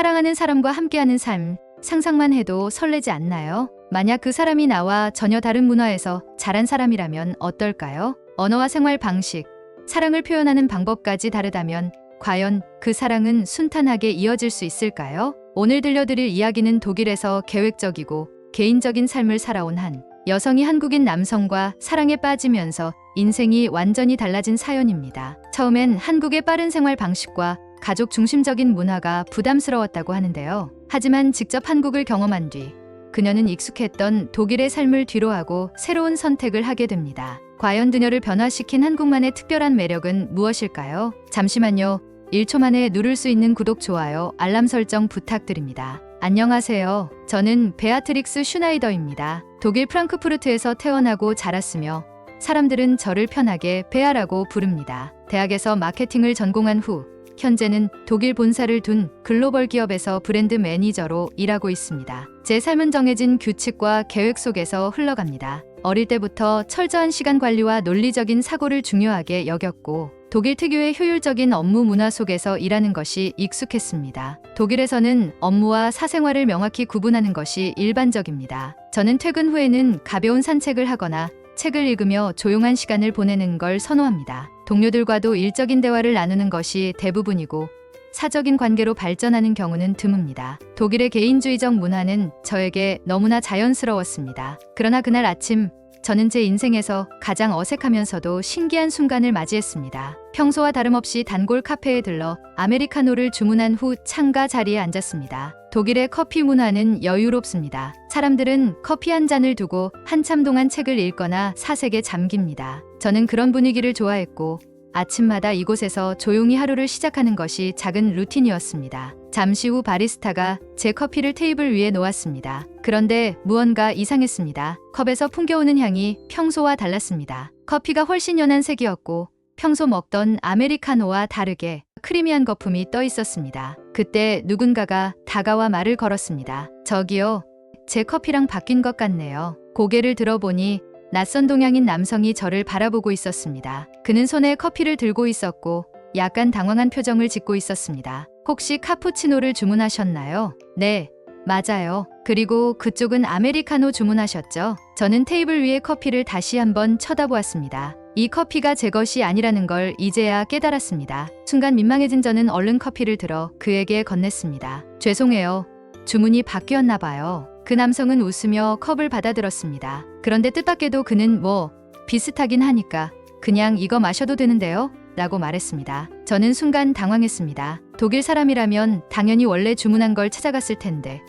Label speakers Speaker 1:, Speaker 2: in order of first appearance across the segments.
Speaker 1: 사랑하는 사람과 함께하는 삶, 상상만 해도 설레지 않나요? 만약 그 사람이 나와 전혀 다른 문화에서 자란 사람이라면 어떨까요? 언어와 생활 방식, 사랑을 표현하는 방법까지 다르다면 과연 그 사랑은 순탄하게 이어질 수 있을까요? 오늘 들려드릴 이야기는 독일에서 계획적이고 개인적인 삶을 살아온 한 여성이 한국인 남성과 사랑에 빠지면서 인생이 완전히 달라진 사연입니다. 처음엔 한국의 빠른 생활 방식과 가족 중심적인 문화가 부담스러웠다고 하는데요. 하지만 직접 한국을 경험한 뒤 그녀는 익숙했던 독일의 삶을 뒤로하고 새로운 선택을 하게 됩니다. 과연 그녀를 변화시킨 한국만의 특별한 매력은 무엇일까요? 잠시만요. 1초 만에 누를 수 있는 구독, 좋아요, 알람 설정 부탁드립니다. 안녕하세요. 저는 베아트릭스 슈나이더입니다. 독일 프랑크푸르트에서 태어나고 자랐으며 사람들은 저를 편하게 베아라고 부릅니다. 대학에서 마케팅을 전공한 후 현재는 독일 본사를 둔 글로벌 기업에서 브랜드 매니저로 일하고 있습니다. 제 삶은 정해진 규칙과 계획 속에서 흘러갑니다. 어릴 때부터 철저한 시간 관리와 논리적인 사고를 중요하게 여겼고 독일 특유의 효율적인 업무 문화 속에서 일하는 것이 익숙했습니다. 독일에서는 업무와 사생활을 명확히 구분하는 것이 일반적입니다. 저는 퇴근 후에는 가벼운 산책을 하거나 책을 읽으며 조용한 시간을 보내는 걸 선호합니다. 동료들과도 일적인 대화를 나누는 것이 대부분이고 사적인 관계로 발전하는 경우는 드뭅니다. 독일의 개인주의적 문화는 저에게 너무나 자연스러웠습니다. 그러나 그날 아침 저는 제 인생에서 가장 어색하면서도 신기한 순간을 맞이했습니다. 평소와 다름없이 단골 카페에 들러 아메리카노를 주문한 후 창가 자리에 앉았습니다. 독일의 커피 문화는 여유롭습니다. 사람들은 커피 한 잔을 두고 한참 동안 책을 읽거나 사색에 잠깁니다. 저는 그런 분위기를 좋아했고 아침마다 이곳에서 조용히 하루를 시작하는 것이 작은 루틴이었습니다. 잠시 후 바리스타가 제 커피를 테이블 위에 놓았습니다. 그런데 무언가 이상했습니다. 컵에서 풍겨오는 향이 평소와 달랐습니다. 커피가 훨씬 연한 색이었고 평소 먹던 아메리카노와 다르게 크리미한 거품이 떠 있었습니다. 그때 누군가가 다가와 말을 걸었습니다. 저기요, 제 커피랑 바뀐 것 같네요. 고개를 들어보니 낯선 동양인 남성이 저를 바라보고 있었습니다. 그는 손에 커피를 들고 있었고 약간 당황한 표정을 짓고 있었습니다. 혹시 카푸치노를 주문하셨나요? 네, 맞아요. 그리고 그쪽은 아메리카노 주문하셨죠? 저는 테이블 위에 커피를 다시 한번 쳐다보았습니다. 이 커피가 제 것이 아니라는 걸 이제야 깨달았습니다. 순간 민망해진 저는 얼른 커피를 들어 그에게 건넸습니다. 죄송해요. 주문이 바뀌었나 봐요. 그 남성은 웃으며 컵을 받아들었습니다. 그런데 뜻밖에도 그는 뭐 비슷하긴 하니까 그냥 이거 마셔도 되는데요? 라고 말했습니다. 저는 순간 당황했습니다. 독일 사람이라면 당연히 원래 주문한 걸 찾아갔을 텐데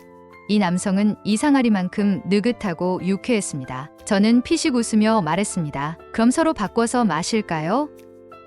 Speaker 1: 이 남성은 이상하리만큼 느긋하고 유쾌했습니다. 저는 피식 웃으며 말했습니다. 그럼 서로 바꿔서 마실까요?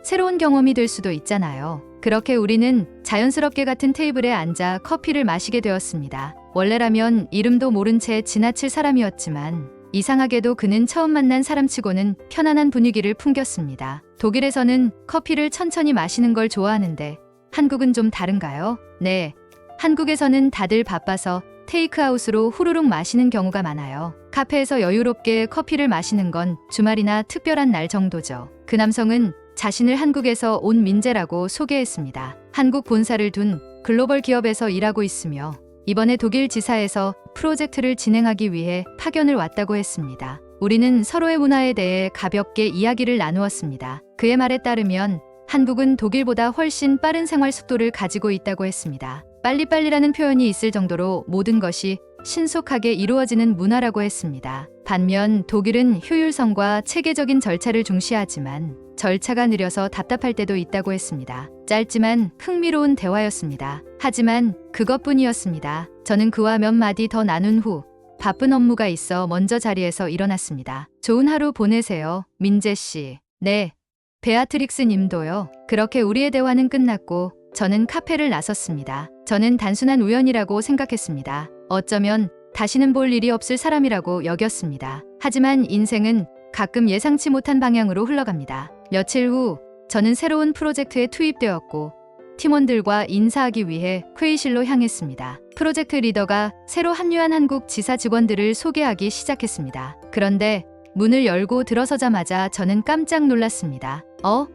Speaker 1: 새로운 경험이 될 수도 있잖아요. 그렇게 우리는 자연스럽게 같은 테이블에 앉아 커피를 마시게 되었습니다. 원래라면 이름도 모른 채 지나칠 사람이었지만 이상하게도 그는 처음 만난 사람치고는 편안한 분위기를 풍겼습니다. 독일에서는 커피를 천천히 마시는 걸 좋아하는데 한국은 좀 다른가요? 네. 한국에서는 다들 바빠서 테이크아웃으로 후루룩 마시는 경우가 많아요. 카페에서 여유롭게 커피를 마시는 건 주말이나 특별한 날 정도죠. 그 남성은 자신을 한국에서 온 민재라고 소개했습니다. 한국 본사를 둔 글로벌 기업에서 일하고 있으며 이번에 독일 지사에서 프로젝트를 진행하기 위해 파견을 왔다고 했습니다. 우리는 서로의 문화에 대해 가볍게 이야기를 나누었습니다. 그의 말에 따르면 한국은 독일보다 훨씬 빠른 생활 속도를 가지고 있다고 했습니다. 빨리빨리라는 표현이 있을 정도로 모든 것이 신속하게 이루어지는 문화라고 했습니다. 반면 독일은 효율성과 체계적인 절차를 중시하지만 절차가 느려서 답답할 때도 있다고 했습니다. 짧지만 흥미로운 대화였습니다. 하지만 그것뿐이었습니다. 저는 그와 몇 마디 더 나눈 후 바쁜 업무가 있어 먼저 자리에서 일어났습니다. 좋은 하루 보내세요, 민재 씨. 네, 베아트릭스 님도요. 그렇게 우리의 대화는 끝났고 저는 카페를 나섰습니다. 저는 단순한 우연이라고 생각했습니다. 어쩌면 다시는 볼 일이 없을 사람이라고 여겼습니다. 하지만 인생은 가끔 예상치 못한 방향으로 흘러갑니다. 며칠 후 저는 새로운 프로젝트에 투입되었고 팀원들과 인사하기 위해 회의실로 향했습니다. 프로젝트 리더가 새로 합류한 한국 지사 직원들을 소개하기 시작했습니다. 그런데 문을 열고 들어서자마자 저는 깜짝 놀랐습니다. 어?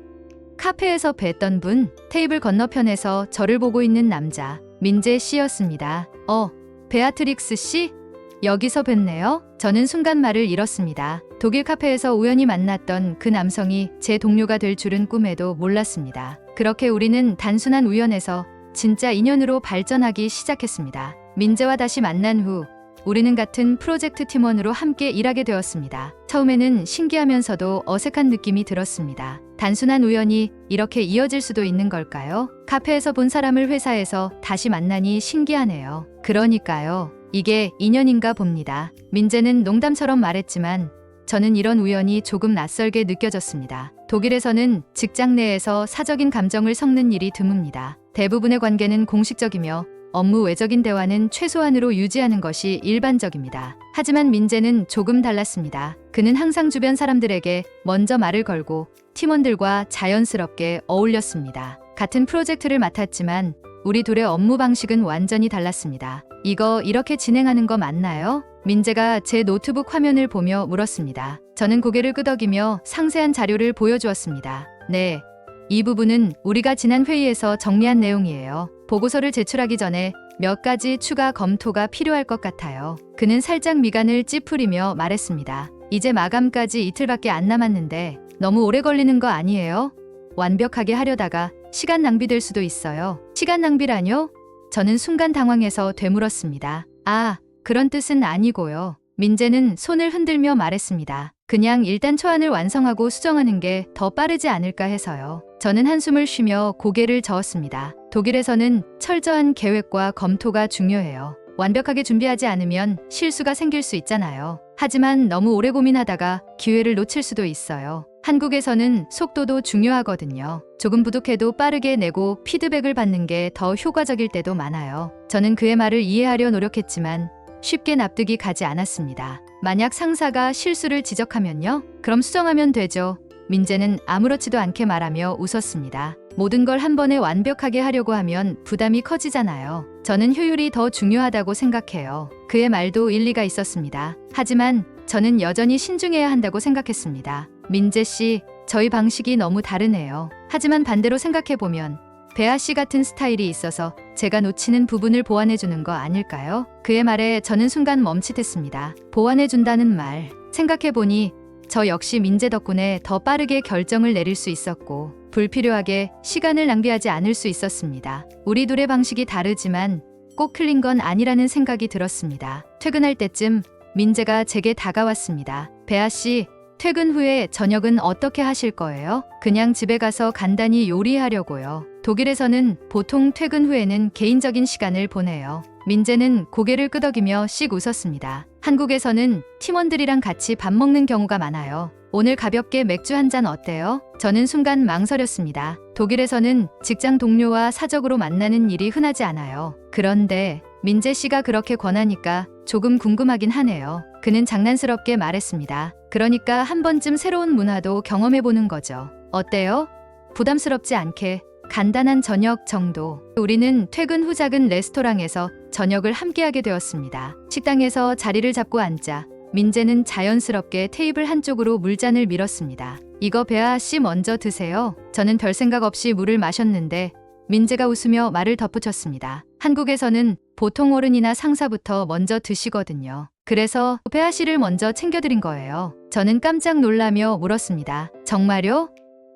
Speaker 1: 카페에서 뵀던 분, 테이블 건너편에서 저를 보고 있는 남자. 민재 씨였습니다. 어, 베아트릭스 씨? 여기서 뵀네요. 저는 순간 말을 잃었습니다. 독일 카페에서 우연히 만났던 그 남성이 제 동료가 될 줄은 꿈에도 몰랐습니다. 그렇게 우리는 단순한 우연에서 진짜 인연으로 발전하기 시작했습니다. 민재와 다시 만난 후 우리는 같은 프로젝트 팀원으로 함께 일하게 되었습니다. 처음에는 신기하면서도 어색한 느낌이 들었습니다. 단순한 우연이 이렇게 이어질 수도 있는 걸까요? 카페에서 본 사람을 회사에서 다시 만나니 신기하네요. 그러니까요. 이게 인연인가 봅니다. 민재는 농담처럼 말했지만 저는 이런 우연이 조금 낯설게 느껴졌습니다. 독일에서는 직장 내에서 사적인 감정을 섞는 일이 드뭅니다. 대부분의 관계는 공식적이며 업무 외적인 대화는 최소한으로 유지하는 것이 일반적입니다. 하지만 민재는 조금 달랐습니다. 그는 항상 주변 사람들에게 먼저 말을 걸고 팀원들과 자연스럽게 어울렸습니다. 같은 프로젝트를 맡았지만 우리 둘의 업무 방식은 완전히 달랐습니다. 이거 이렇게 진행하는 거 맞나요? 민재가 제 노트북 화면을 보며 물었습니다. 저는 고개를 끄덕이며 상세한 자료를 보여주었습니다. 네. 이 부분은 우리가 지난 회의에서 정리한 내용이에요. 보고서를 제출하기 전에 몇 가지 추가 검토가 필요할 것 같아요. 그는 살짝 미간을 찌푸리며 말했습니다. 이제 마감까지 이틀밖에 안 남았는데 너무 오래 걸리는 거 아니에요? 완벽하게 하려다가 시간 낭비될 수도 있어요. 시간 낭비라뇨? 저는 순간 당황해서 되물었습니다. 아, 그런 뜻은 아니고요. 민재는 손을 흔들며 말했습니다. 그냥 일단 초안을 완성하고 수정하는 게 더 빠르지 않을까 해서요. 저는 한숨을 쉬며 고개를 저었습니다. 독일에서는 철저한 계획과 검토가 중요해요. 완벽하게 준비하지 않으면 실수가 생길 수 있잖아요. 하지만 너무 오래 고민하다가 기회를 놓칠 수도 있어요. 한국에서는 속도도 중요하거든요. 조금 부족해도 빠르게 내고 피드백을 받는 게 더 효과적일 때도 많아요. 저는 그의 말을 이해하려 노력했지만 쉽게 납득이 가지 않았습니다. 만약 상사가 실수를 지적하면요? 그럼 수정하면 되죠. 민재는 아무렇지도 않게 말하며 웃었습니다. 모든 걸 한 번에 완벽하게 하려고 하면 부담이 커지잖아요. 저는 효율이 더 중요하다고 생각해요. 그의 말도 일리가 있었습니다. 하지만 저는 여전히 신중해야 한다고 생각했습니다. 민재 씨, 저희 방식이 너무 다르네요. 하지만 반대로 생각해보면 배아 씨 같은 스타일이 있어서 제가 놓치는 부분을 보완해주는 거 아닐까요? 그의 말에 저는 순간 멈칫했습니다. 보완해준다는 말. 생각해보니 저 역시 민재 덕분에 더 빠르게 결정을 내릴 수 있었고 불필요하게 시간을 낭비하지 않을 수 있었습니다. 우리 둘의 방식이 다르지만 꼭 틀린 건 아니라는 생각이 들었습니다. 퇴근할 때쯤 민재가 제게 다가왔습니다. 배아 씨, 퇴근 후에 저녁은 어떻게 하실 거예요? 그냥 집에 가서 간단히 요리하려고요. 독일에서는 보통 퇴근 후에는 개인적인 시간을 보내요. 민재는 고개를 끄덕이며 씩 웃었습니다. 한국에서는 팀원들이랑 같이 밥 먹는 경우가 많아요. 오늘 가볍게 맥주 한 잔 어때요? 저는 순간 망설였습니다. 독일에서는 직장 동료와 사적으로 만나는 일이 흔하지 않아요. 그런데 민재 씨가 그렇게 권하니까 조금 궁금하긴 하네요. 그는 장난스럽게 말했습니다. 그러니까 한 번쯤 새로운 문화도 경험해 보는 거죠. 어때요? 부담스럽지 않게 간단한 저녁 정도. 우리는 퇴근 후 작은 레스토랑에서 저녁을 함께하게 되었습니다. 식당에서 자리를 잡고 앉자 민재는 자연스럽게 테이블 한쪽으로 물잔을 밀었습니다. 이거 배아 씨 먼저 드세요. 저는 별 생각 없이 물을 마셨는데 민재가 웃으며 말을 덧붙였습니다. 한국에서는 보통 어른이나 상사부터 먼저 드시거든요. 그래서 배아 씨를 먼저 챙겨드린 거예요. 저는 깜짝 놀라며 물었습니다. 정말요?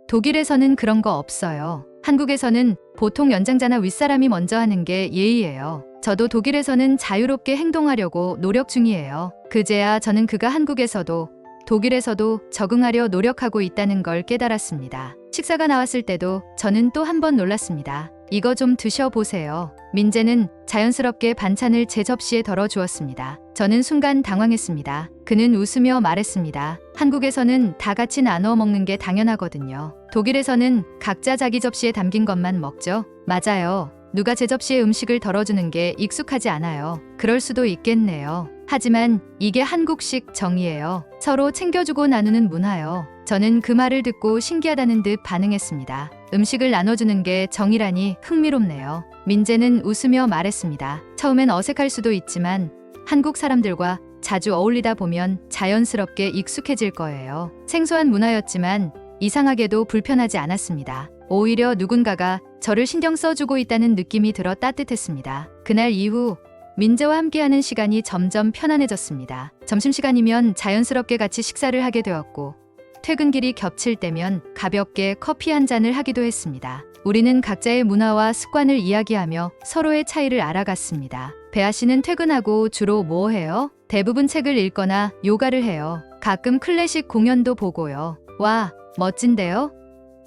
Speaker 1: 독일에서는 그런 거 없어요. 한국에서는 보통 연장자나 윗사람이 먼저 하는 게 예의예요. 저도 독일에서는 자유롭게 행동하려고 노력 중이에요. 그제야 저는 그가 한국에서도 독일에서도 적응하려 노력하고 있다는 걸 깨달았습니다. 식사가 나왔을 때도 저는 또 한 번 놀랐습니다. 이거 좀 드셔보세요. 민재는 자연스럽게 반찬을 제 접시에 덜어 주었습니다. 저는 순간 당황했습니다. 그는 웃으며 말했습니다. 한국에서는 다 같이 나누어 먹는 게 당연하거든요. 독일에서는 각자 자기 접시에 담긴 것만 먹죠. 맞아요. 누가 제 접시에 음식을 덜어주는 게 익숙하지 않아요. 그럴 수도 있겠네요. 하지만 이게 한국식 정이에요. 서로 챙겨주고 나누는 문화요. 저는 그 말을 듣고 신기하다는 듯 반응했습니다. 음식을 나눠주는 게 정이라니 흥미롭네요. 민재는 웃으며 말했습니다. 처음엔 어색할 수도 있지만 한국 사람들과 자주 어울리다 보면 자연스럽게 익숙해질 거예요. 생소한 문화였지만 이상하게도 불편하지 않았습니다. 오히려 누군가가 저를 신경 써주고 있다는 느낌이 들어 따뜻했습니다. 그날 이후 민재와 함께하는 시간이 점점 편안해졌습니다. 점심시간이면 자연스럽게 같이 식사를 하게 되었고 퇴근길이 겹칠 때면 가볍게 커피 한 잔을 하기도 했습니다. 우리는 각자의 문화와 습관을 이야기하며 서로의 차이를 알아갔습니다. 배아 씨는 퇴근하고 주로 뭐 해요? 대부분 책을 읽거나 요가를 해요. 가끔 클래식 공연도 보고요. 와, 멋진데요?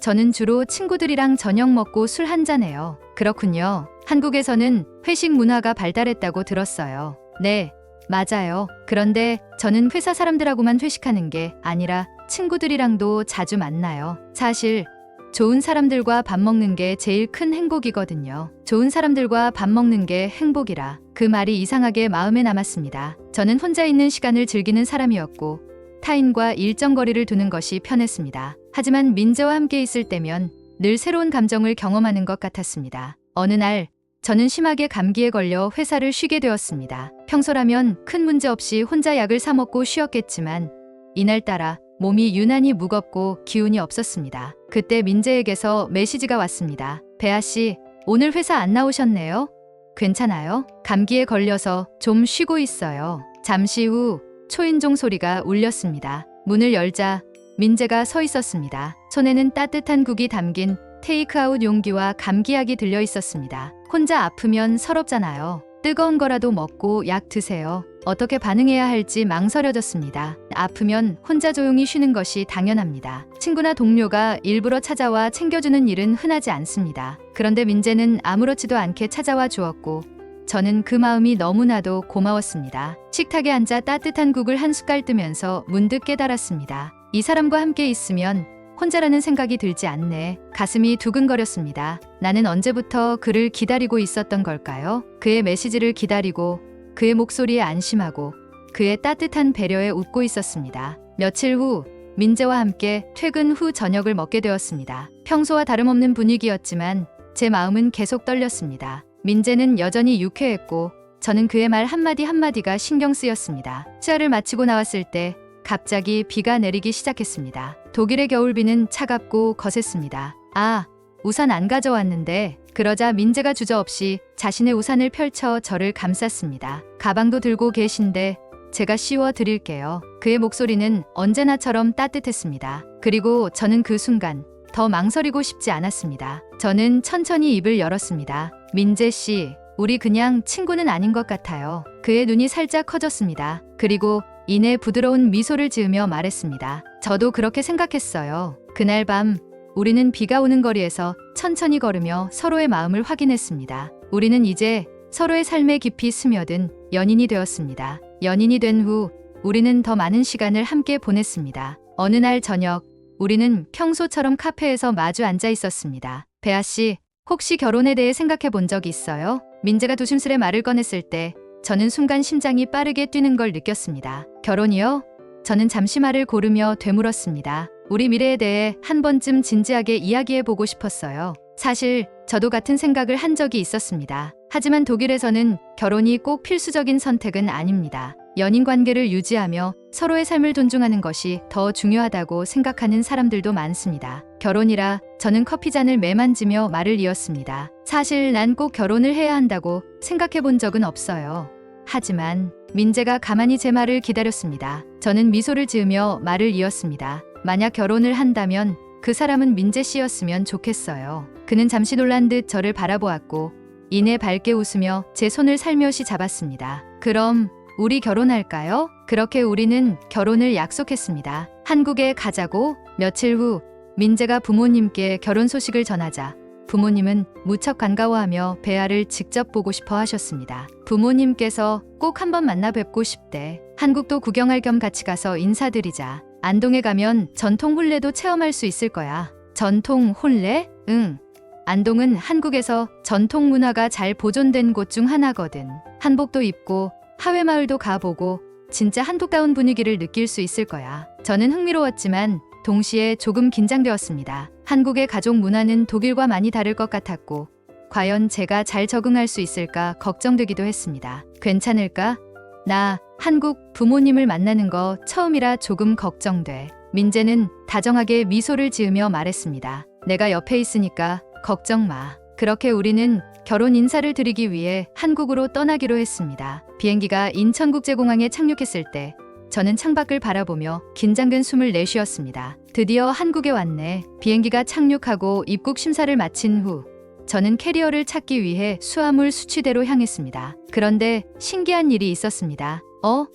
Speaker 1: 저는 주로 친구들이랑 저녁 먹고 술 한잔 해요. 그렇군요. 한국에서는 회식 문화가 발달했다고 들었어요. 네, 맞아요. 그런데 저는 회사 사람들하고만 회식하는 게 아니라 친구들이랑도 자주 만나요. 사실 좋은 사람들과 밥 먹는 게 제일 큰 행복이거든요. 좋은 사람들과 밥 먹는 게 행복이라 그 말이 이상하게 마음에 남았습니다. 저는 혼자 있는 시간을 즐기는 사람이었고 타인과 일정 거리를 두는 것이 편했습니다. 하지만 민재와 함께 있을 때면 늘 새로운 감정을 경험하는 것 같았습니다. 어느 날 저는 심하게 감기에 걸려 회사를 쉬게 되었습니다. 평소라면 큰 문제 없이 혼자 약을 사 먹고 쉬었겠지만 이날따라 몸이 유난히 무겁고 기운이 없었습니다. 그때 민재에게서 메시지가 왔습니다. 배아 씨, 오늘 회사 안 나오셨네요? 괜찮아요? 감기에 걸려서 좀 쉬고 있어요. 잠시 후 초인종 소리가 울렸습니다. 문을 열자 민재가 서 있었습니다. 손에는 따뜻한 국이 담긴 테이크아웃 용기와 감기약이 들려 있었습니다. 혼자 아프면 서럽잖아요. 뜨거운 거라도 먹고 약 드세요. 어떻게 반응해야 할지 망설여졌습니다. 아프면 혼자 조용히 쉬는 것이 당연합니다. 친구나 동료가 일부러 찾아와 챙겨주는 일은 흔하지 않습니다. 그런데 민재는 아무렇지도 않게 찾아와 주었고 저는 그 마음이 너무나도 고마웠습니다. 식탁에 앉아 따뜻한 국을 한 숟갈 뜨면서 문득 깨달았습니다. 이 사람과 함께 있으면 혼자라는 생각이 들지 않네. 가슴이 두근거렸습니다. 나는 언제부터 그를 기다리고 있었던 걸까요? 그의 메시지를 기다리고 그의 목소리에 안심하고 그의 따뜻한 배려에 웃고 있었습니다. 며칠 후 민재와 함께 퇴근 후 저녁을 먹게 되었습니다. 평소와 다름없는 분위기였지만 제 마음은 계속 떨렸습니다. 민재는 여전히 유쾌했고 저는 그의 말 한마디 한마디가 신경 쓰였습니다. 시야를 마치고 나왔을 때 갑자기 비가 내리기 시작했습니다. 독일의 겨울비는 차갑고 거셌습니다. 아, 우산 안 가져왔는데 그러자 민재가 주저없이 자신의 우산을 펼쳐 저를 감쌌습니다. 가방도 들고 계신데 제가 씌워 드릴게요. 그의 목소리는 언제나처럼 따뜻했습니다. 그리고 저는 그 순간 더 망설이고 싶지 않았습니다. 저는 천천히 입을 열었습니다. 민재 씨, 우리 그냥 친구는 아닌 것 같아요. 그의 눈이 살짝 커졌습니다. 그리고 이내 부드러운 미소를 지으며 말했습니다. 저도 그렇게 생각했어요. 그날 밤 우리는 비가 오는 거리에서 천천히 걸으며 서로의 마음을 확인했습니다. 우리는 이제 서로의 삶에 깊이 스며든 연인이 되었습니다. 연인이 된 후 우리는 더 많은 시간을 함께 보냈습니다. 어느 날 저녁 우리는 평소처럼 카페에서 마주 앉아 있었습니다. 배아 씨, 혹시 결혼에 대해 생각해 본 적 있어요? 민재가 조심스레 말을 꺼냈을 때 저는 순간 심장이 빠르게 뛰는 걸 느꼈습니다. 결혼이요? 저는 잠시 말을 고르며 되물었습니다. 우리 미래에 대해 한 번쯤 진지하게 이야기해 보고 싶었어요. 사실 저도 같은 생각을 한 적이 있었습니다. 하지만 독일에서는 결혼이 꼭 필수적인 선택은 아닙니다. 연인 관계를 유지하며 서로의 삶을 존중하는 것이 더 중요하다고 생각하는 사람들도 많습니다. 결혼이라 저는 커피잔을 매만지며 말을 이었습니다. 사실 난 꼭 결혼을 해야 한다고 생각해 본 적은 없어요. 하지만 민재가 가만히 제 말을 기다렸습니다. 저는 미소를 지으며 말을 이었습니다. 만약 결혼을 한다면 그 사람은 민재 씨였으면 좋겠어요. 그는 잠시 놀란 듯 저를 바라보았고 이내 밝게 웃으며 제 손을 살며시 잡았습니다. 그럼 우리 결혼할까요? 그렇게 우리는 결혼을 약속했습니다. 한국에 가자고 며칠 후 민재가 부모님께 결혼 소식을 전하자 부모님은 무척 반가워하며 배아를 직접 보고 싶어 하셨습니다. 부모님께서 꼭 한번 만나 뵙고 싶대. 한국도 구경할 겸 같이 가서 인사드리자. 안동에 가면 전통 혼례도 체험할 수 있을 거야. 전통 혼례? 응. 안동은 한국에서 전통 문화가 잘 보존된 곳 중 하나거든. 한복도 입고 하회 마을도 가보고 진짜 한국다운 분위기를 느낄 수 있을 거야. 저는 흥미로웠지만 동시에 조금 긴장되었습니다. 한국의 가족 문화는 독일과 많이 다를 것 같았고 과연 제가 잘 적응할 수 있을까 걱정되기도 했습니다. 괜찮을까? 나 한국 부모님을 만나는 거 처음이라 조금 걱정돼. 민재는 다정하게 미소를 지으며 말했습니다. 내가 옆에 있으니까 걱정 마. 그렇게 우리는 결혼 인사를 드리기 위해 한국으로 떠나기로 했습니다. 비행기가 인천국제공항에 착륙했을 때 저는 창밖을 바라보며 긴장된 숨을 내쉬었습니다. 드디어 한국에 왔네. 비행기가 착륙하고 입국 심사를 마친 후 저는 캐리어를 찾기 위해 수화물 수취대로 향했습니다. 그런데 신기한 일이 있었습니다. 어?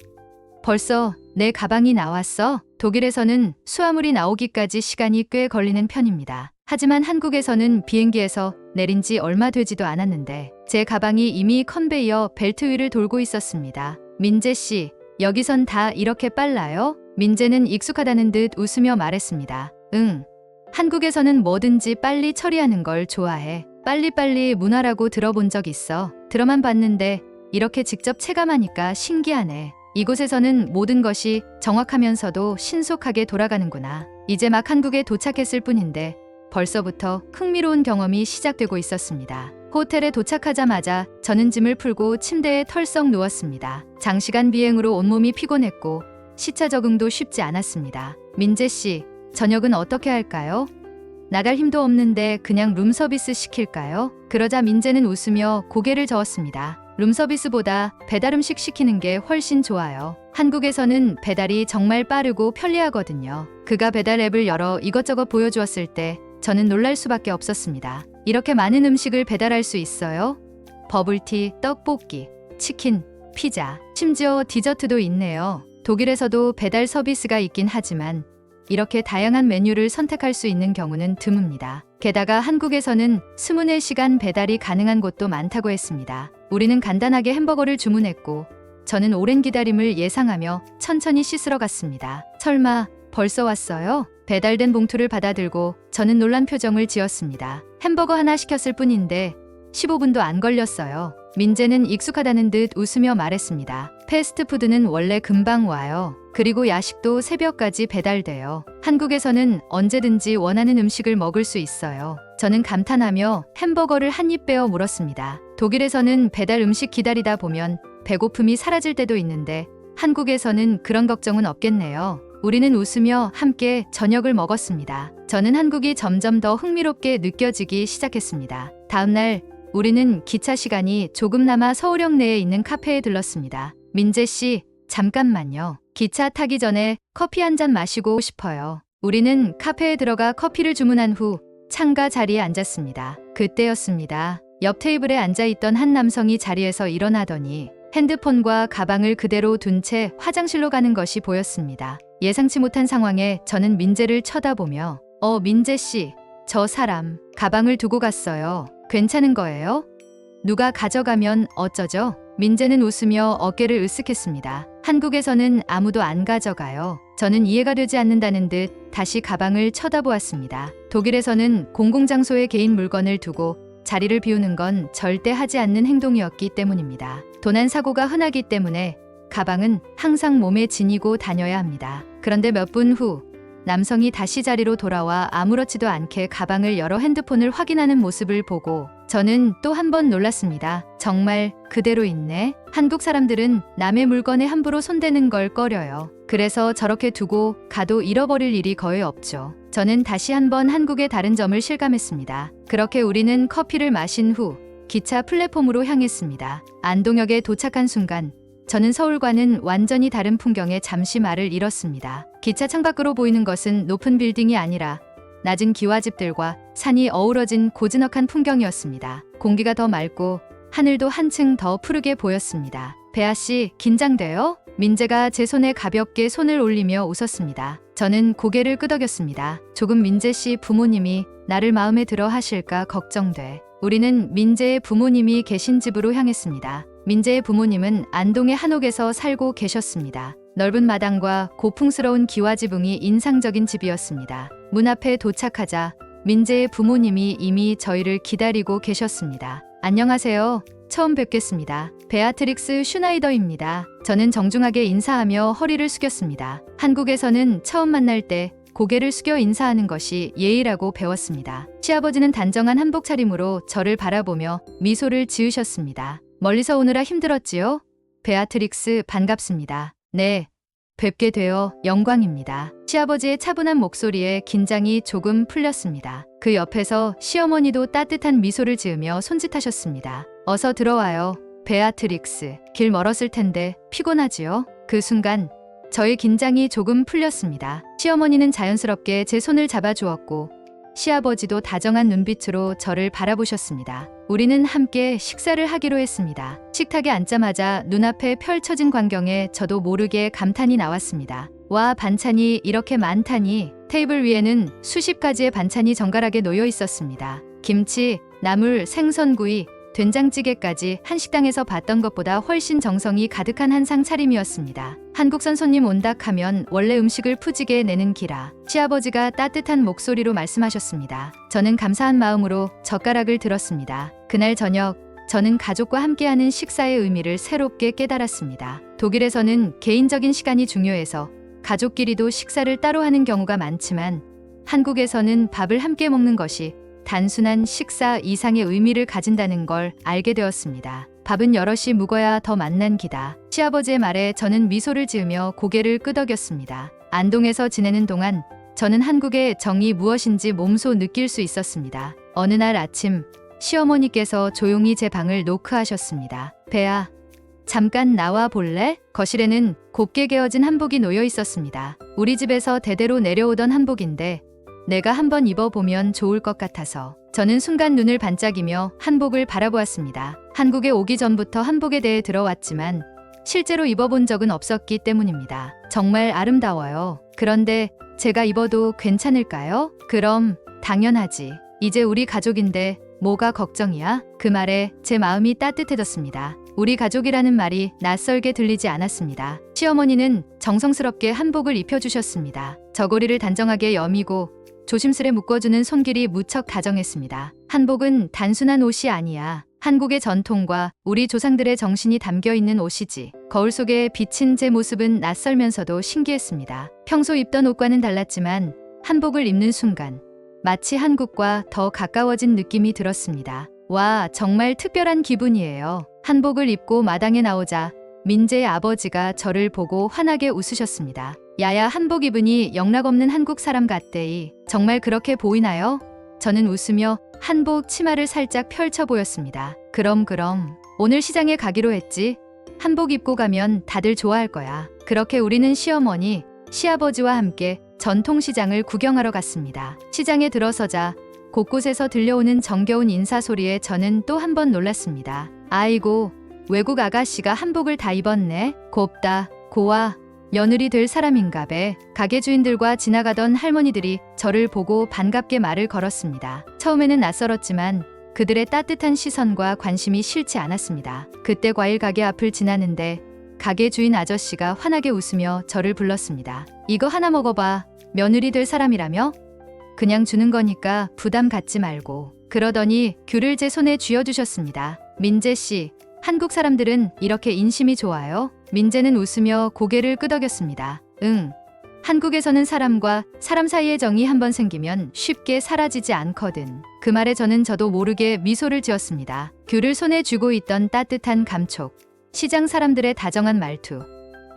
Speaker 1: 벌써 내 가방이 나왔어? 독일에서는 수화물이 나오기까지 시간이 꽤 걸리는 편입니다. 하지만 한국에서는 비행기에서 내린 지 얼마 되지도 않았는데 제 가방이 이미 컨베이어 벨트 위를 돌고 있었습니다. 민재 씨, 여기선 다 이렇게 빨라요? 민재는 익숙하다는 듯 웃으며 말했습니다. 응. 한국에서는 뭐든지 빨리 처리하는 걸 좋아해. 빨리빨리 문화라고 들어본 적 있어. 들어만 봤는데 이렇게 직접 체감하니까 신기하네. 이곳에서는 모든 것이 정확하면서도 신속하게 돌아가는구나. 이제 막 한국에 도착했을 뿐인데 벌써부터 흥미로운 경험이 시작되고 있었습니다. 호텔에 도착하자마자 저는 짐을 풀고 침대에 털썩 누웠습니다. 장시간 비행으로 온몸이 피곤했고 시차 적응도 쉽지 않았습니다. 민재 씨, 저녁은 어떻게 할까요? 나갈 힘도 없는데 그냥 룸서비스 시킬까요? 그러자 민재는 웃으며 고개를 저었습니다. 룸서비스보다 배달 음식 시키는 게 훨씬 좋아요. 한국에서는 배달이 정말 빠르고 편리하거든요. 그가 배달 앱을 열어 이것저것 보여주었을 때 저는 놀랄 수밖에 없었습니다. 이렇게 많은 음식을 배달할 수 있어요? 버블티, 떡볶이, 치킨, 피자, 심지어 디저트도 있네요. 독일에서도 배달 서비스가 있긴 하지만 이렇게 다양한 메뉴를 선택할 수 있는 경우는 드뭅니다. 게다가 한국에서는 24시간 배달이 가능한 곳도 많다고 했습니다. 우리는 간단하게 햄버거를 주문했고 저는 오랜 기다림을 예상하며 천천히 씻으러 갔습니다. 설마 벌써 왔어요? 배달된 봉투를 받아들고 저는 놀란 표정을 지었습니다. 햄버거 하나 시켰을 뿐인데 15분도 안 걸렸어요. 민재는 익숙하다는 듯 웃으며 말했습니다. 패스트푸드는 원래 금방 와요. 그리고 야식도 새벽까지 배달돼요. 한국에서는 언제든지 원하는 음식을 먹을 수 있어요. 저는 감탄하며 햄버거를 한 입 빼어 물었습니다. 독일에서는 배달 음식 기다리다 보면 배고픔이 사라질 때도 있는데 한국에서는 그런 걱정은 없겠네요. 우리는 웃으며 함께 저녁을 먹었습니다. 저는 한국이 점점 더 흥미롭게 느껴지기 시작했습니다. 다음날 우리는 기차 시간이 조금나마 서울역 내에 있는 카페에 들렀습니다. 민재 씨, 잠깐만요. 기차 타기 전에 커피 한 잔 마시고 싶어요. 우리는 카페에 들어가 커피를 주문한 후 창가 자리에 앉았습니다. 그때였습니다. 옆 테이블에 앉아 있던 한 남성이 자리에서 일어나더니 핸드폰과 가방을 그대로 둔 채 화장실로 가는 것이 보였습니다. 예상치 못한 상황에 저는 민재를 쳐다보며 어, 민재 씨, 저 사람 가방을 두고 갔어요. 괜찮은 거예요? 누가 가져가면 어쩌죠? 민재는 웃으며 어깨를 으쓱했습니다. 한국에서는 아무도 안 가져가요. 저는 이해가 되지 않는다는 듯 다시 가방을 쳐다보았습니다. 독일에서는 공공장소에 개인 물건을 두고 자리를 비우는 건 절대 하지 않는 행동이었기 때문입니다. 도난 사고가 흔하기 때문에 가방은 항상 몸에 지니고 다녀야 합니다. 그런데 몇 분 후 남성이 다시 자리로 돌아와 아무렇지도 않게 가방을 열어 핸드폰을 확인하는 모습을 보고 저는 또 한 번 놀랐습니다. 정말 그대로 있네. 한국 사람들은 남의 물건에 함부로 손대는 걸 꺼려요. 그래서 저렇게 두고 가도 잃어버릴 일이 거의 없죠. 저는 다시 한번 한국의 다른 점을 실감했습니다. 그렇게 우리는 커피를 마신 후 기차 플랫폼으로 향했습니다. 안동역에 도착한 순간 저는 서울과는 완전히 다른 풍경에 잠시 말을 잃었습니다. 기차 창밖으로 보이는 것은 높은 빌딩이 아니라 낮은 기와집들과 산이 어우러진 고즈넉한 풍경이었습니다. 공기가 더 맑고 하늘도 한층 더 푸르게 보였습니다. 배아 씨, 긴장돼요? 민재가 제 손에 가볍게 손을 올리며 웃었습니다. 저는 고개를 끄덕였습니다. 조금 민재 씨 부모님이 나를 마음에 들어 하실까 걱정돼. 우리는 민재의 부모님이 계신 집으로 향했습니다. 민재의 부모님은 안동의 한옥에서 살고 계셨습니다. 넓은 마당과 고풍스러운 기와지붕이 인상적인 집이었습니다. 문 앞에 도착하자 민재의 부모님이 이미 저희를 기다리고 계셨습니다. 안녕하세요. 처음 뵙겠습니다. 베아트릭스 슈나이더입니다. 저는 정중하게 인사하며 허리를 숙였습니다. 한국에서는 처음 만날 때 고개를 숙여 인사하는 것이 예의라고 배웠습니다. 시아버지는 단정한 한복 차림으로 저를 바라보며 미소를 지으셨습니다. 멀리서 오느라 힘들었지요? 베아트릭스 반갑습니다. 네. 뵙게 되어 영광입니다. 시아버지의 차분한 목소리에 긴장이 조금 풀렸습니다. 그 옆에서 시어머니도 따뜻한 미소를 지으며 손짓하셨습니다. 어서 들어와요. 베아트릭스. 길 멀었을 텐데 피곤하지요? 그 순간 저의 긴장이 조금 풀렸습니다. 시어머니는 자연스럽게 제 손을 잡아주었고 시아버지도 다정한 눈빛으로 저를 바라보셨습니다. 우리는 함께 식사를 하기로 했습니다. 식탁에 앉자마자 눈앞에 펼쳐진 광경에 저도 모르게 감탄이 나왔습니다. 와, 반찬이 이렇게 많다니. 테이블 위에는 수십 가지의 반찬이 정갈하게 놓여 있었습니다. 김치, 나물, 생선구이, 된장찌개까지 한 식당에서 봤던 것보다 훨씬 정성이 가득한 한상 차림이었습니다. 한국산 손님 온다 하면 원래 음식을 푸지게 내는 기라. 시아버지가 따뜻한 목소리로 말씀하셨습니다. 저는 감사한 마음으로 젓가락을 들었습니다. 그날 저녁 저는 가족과 함께하는 식사의 의미를 새롭게 깨달았습니다. 독일에서는 개인적인 시간이 중요해서 가족끼리도 식사를 따로 하는 경우가 많지만 한국에서는 밥을 함께 먹는 것이 단순한 식사 이상의 의미를 가진다는 걸 알게 되었습니다. 밥은 여럿이 묵어야 더 맛난 기다. 시아버지의 말에 저는 미소를 지으며 고개를 끄덕였습니다. 안동에서 지내는 동안 저는 한국의 정이 무엇인지 몸소 느낄 수 있었습니다. 어느 날 아침 시어머니께서 조용히 제 방을 노크하셨습니다. 배아, 잠깐 나와 볼래? 거실에는 곱게 개어진 한복이 놓여 있었습니다. 우리 집에서 대대로 내려오던 한복인데 내가 한번 입어보면 좋을 것 같아서 저는 순간 눈을 반짝이며 한복을 바라보았습니다. 한국에 오기 전부터 한복에 대해 들어왔지만 실제로 입어본 적은 없었기 때문입니다. 정말 아름다워요. 그런데 제가 입어도 괜찮을까요? 그럼 당연하지. 이제 우리 가족인데 뭐가 걱정이야? 그 말에 제 마음이 따뜻해졌습니다. 우리 가족이라는 말이 낯설게 들리지 않았습니다. 시어머니는 정성스럽게 한복을 입혀주셨습니다. 저고리를 단정하게 여미고 조심스레 묶어주는 손길이 무척 다정했습니다. 한복은 단순한 옷이 아니야. 한국의 전통과 우리 조상들의 정신이 담겨 있는 옷이지. 거울 속에 비친 제 모습은 낯설면서도 신기했습니다. 평소 입던 옷과는 달랐지만 한복을 입는 순간 마치 한국과 더 가까워진 느낌이 들었습니다. 와, 정말 특별한 기분이에요. 한복을 입고 마당에 나오자 민재의 아버지가 저를 보고 환하게 웃으셨습니다. 야야 한복 입으니 영락없는 한국 사람 같대이. 정말 그렇게 보이나요? 저는 웃으며 한복 치마를 살짝 펼쳐 보였습니다. 그럼 그럼 오늘 시장에 가기로 했지. 한복 입고 가면 다들 좋아할 거야. 그렇게 우리는 시어머니, 시아버지와 함께 전통시장을 구경하러 갔습니다. 시장에 들어서자 곳곳에서 들려오는 정겨운 인사 소리에 저는 또 한 번 놀랐습니다. 아이고, 외국 아가씨가 한복을 다 입었네. 곱다, 고와, 며느리 될 사람인가배. 가게 주인들과 지나가던 할머니들이 저를 보고 반갑게 말을 걸었습니다. 처음에는 낯설었지만 그들의 따뜻한 시선과 관심이 싫지 않았습니다. 그때 과일 가게 앞을 지나는데 가게 주인 아저씨가 환하게 웃으며 저를 불렀습니다. 이거 하나 먹어봐. 며느리 될 사람이라며? 그냥 주는 거니까 부담 갖지 말고. 그러더니 귤을 제 손에 쥐어주셨습니다. 민재 씨, 한국 사람들은 이렇게 인심이 좋아요? 민재는 웃으며 고개를 끄덕였습니다. 응. 한국에서는 사람과 사람 사이의 정이 한번 생기면 쉽게 사라지지 않거든. 그 말에 저는 저도 모르게 미소를 지었습니다. 귤을 손에 쥐고 있던 따뜻한 감촉, 시장 사람들의 다정한 말투,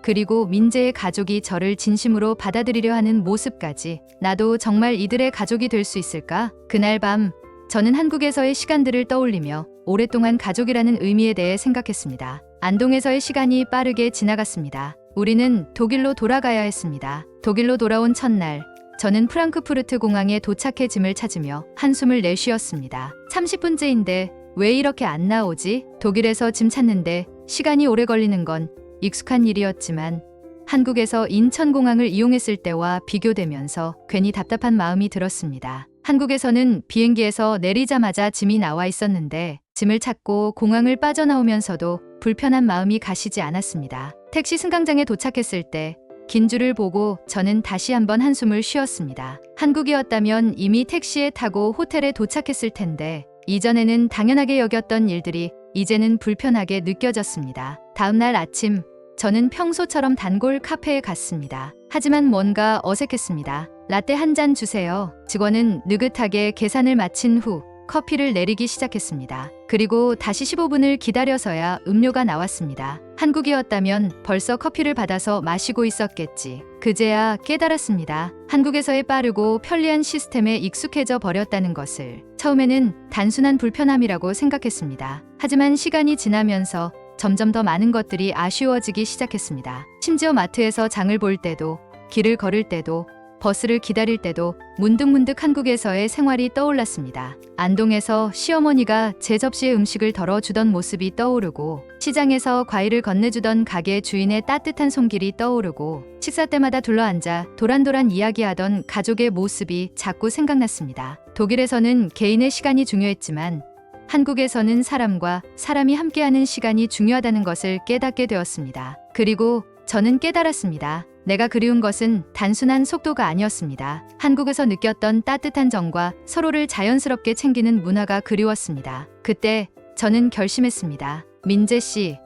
Speaker 1: 그리고 민재의 가족이 저를 진심으로 받아들이려 하는 모습까지 나도 정말 이들의 가족이 될 수 있을까? 그날 밤 저는 한국에서의 시간들을 떠올리며 오랫동안 가족이라는 의미에 대해 생각했습니다. 안동에서의 시간이 빠르게 지나갔습니다. 우리는 독일로 돌아가야 했습니다. 독일로 돌아온 첫날 저는 프랑크푸르트 공항에 도착해 짐을 찾으며 한숨을 내쉬었습니다. 30분째인데 왜 이렇게 안 나오지? 독일에서 짐 찾는데 시간이 오래 걸리는 건 익숙한 일이었지만 한국에서 인천공항을 이용했을 때와 비교되면서 괜히 답답한 마음이 들었습니다. 한국에서는 비행기에서 내리자마자 짐이 나와 있었는데 짐을 찾고 공항을 빠져나오면서도 불편한 마음이 가시지 않았습니다. 택시 승강장에 도착했을 때 긴 줄을 보고 저는 다시 한번 한숨을 쉬었습니다. 한국이었다면 이미 택시에 타고 호텔에 도착했을 텐데 이전에는 당연하게 여겼던 일들이 이제는 불편하게 느껴졌습니다. 다음 날 아침 저는 평소처럼 단골 카페에 갔습니다. 하지만 뭔가 어색했습니다. 라떼 한 잔 주세요. 직원은 느긋하게 계산을 마친 후 커피를 내리기 시작했습니다. 그리고 다시 15분을 기다려서야 음료가 나왔습니다. 한국이었다면 벌써 커피를 받아서 마시고 있었겠지. 그제야 깨달았습니다. 한국에서의 빠르고 편리한 시스템에 익숙해져 버렸다는 것을. 처음에는 단순한 불편함이라고 생각했습니다. 하지만 시간이 지나면서 점점 더 많은 것들이 아쉬워지기 시작했습니다. 심지어 마트에서 장을 볼 때도, 길을 걸을 때도, 버스를 기다릴 때도 문득문득 한국에서의 생활이 떠올랐습니다. 안동에서 시어머니가 제 접시에 음식을 덜어주던 모습이 떠오르고 시장에서 과일을 건네주던 가게 주인의 따뜻한 손길이 떠오르고 식사 때마다 둘러앉아 도란도란 이야기하던 가족의 모습이 자꾸 생각났습니다. 독일에서는 개인의 시간이 중요했지만 한국에서는 사람과 사람이 함께하는 시간이 중요하다는 것을 깨닫게 되었습니다. 그리고 저는 깨달았습니다. 내가 그리운 것은 단순한 속도가 아니었습니다. 한국에서 느꼈던 따뜻한 정과 서로를 자연스럽게 챙기는 문화가 그리웠습니다. 그때 저는 결심했습니다. 민재 씨,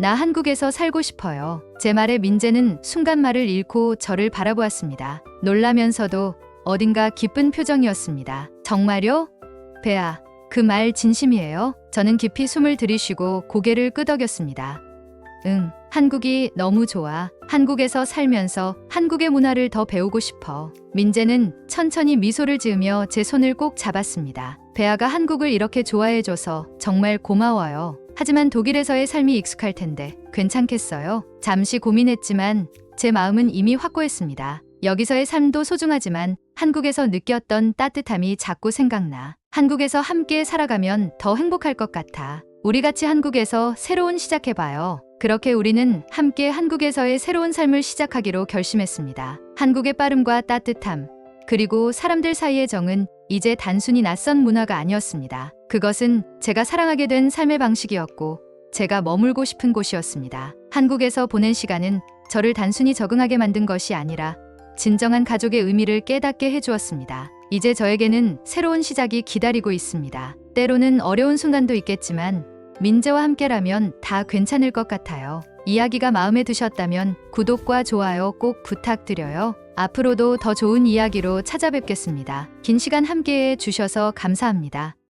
Speaker 1: 나 한국에서 살고 싶어요. 제 말에 민재는 순간 말을 잃고 저를 바라보았습니다. 놀라면서도 어딘가 기쁜 표정이었습니다. 정말요? 배아, 그 말 진심이에요? 저는 깊이 숨을 들이쉬고 고개를 끄덕였습니다. 응, 한국이 너무 좋아. 한국에서 살면서 한국의 문화를 더 배우고 싶어. 민재는 천천히 미소를 지으며 제 손을 꼭 잡았습니다. 배아가 한국을 이렇게 좋아해줘서 정말 고마워요. 하지만 독일에서의 삶이 익숙할 텐데 괜찮겠어요? 잠시 고민했지만 제 마음은 이미 확고했습니다. 여기서의 삶도 소중하지만 한국에서 느꼈던 따뜻함이 자꾸 생각나. 한국에서 함께 살아가면 더 행복할 것 같아. 우리 같이 한국에서 새로운 시작해봐요. 그렇게 우리는 함께 한국에서의 새로운 삶을 시작하기로 결심했습니다. 한국의 빠름과 따뜻함, 그리고 사람들 사이의 정은 이제 단순히 낯선 문화가 아니었습니다. 그것은 제가 사랑하게 된 삶의 방식이었고, 제가 머물고 싶은 곳이었습니다. 한국에서 보낸 시간은 저를 단순히 적응하게 만든 것이 아니라 진정한 가족의 의미를 깨닫게 해주었습니다. 이제 저에게는 새로운 시작이 기다리고 있습니다. 때로는 어려운 순간도 있겠지만 민재와 함께라면 다 괜찮을 것 같아요. 이야기가 마음에 드셨다면 구독과 좋아요 꼭 부탁드려요. 앞으로도 더 좋은 이야기로 찾아뵙겠습니다. 긴 시간 함께해 주셔서 감사합니다.